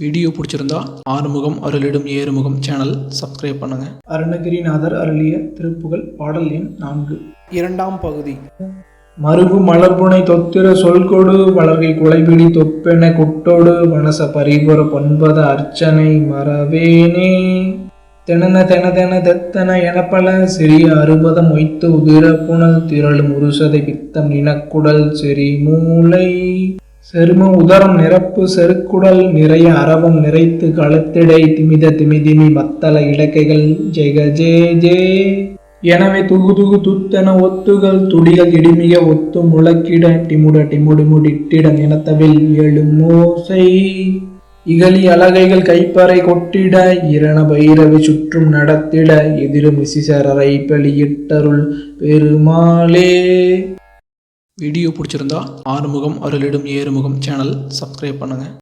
Video பிடிச்சிருந்தா ஆறுமுகம் அருளிடும் ஏறுமுகம் channel subscribe பண்ணுங்க. அருணகிரிநாதர் அருளிய திருப்புகழ் பாடல் எண் நான்கு. இரண்டாம் பகுதி. மருகு மலர்புனை தொத்திர சொல்கொடு வளர்கை குலைபிடி தொப்பென கொட்டோடு வனச பரிபுர பொன்பத அர்ச்சனை மறவேனே. தெனன தென தென தெத்தன எனப்பல சிறிய அறுபத மொய்த்து உதிர புனல் திரளும் உருசதை பித்தம் நினக்குடல் செறி மூளை. செரும உதரம் நிரப்பு செருக்குடல் நிறைய அரவம் நிறைத்து களத்திடை திமித திமிதிமி மத்தள இடக்கைகள் ஜெக ஜே ஜே. எனவே துகு துகு துத்தென ஒத்துகள் துடிகள் இடிமிக ஒத்து முழக்கிட டிமுட டிமுடிமுடிட்டிட நினத்தவில் மோசை. இகலி அலகைகள் கைப்பறை கொட்டிட இரண பைரவி சுற்றும் நடத்திட எதிரும் விசிசரரை பலியிட்டருள் பெருமாளே. வீடியோ பிடிச்சிருந்தா ஆறுமுகம் அருளிடும் ஏறுமுகம் சேனல் சப்ஸ்கிரைப் பண்ணுங்கள்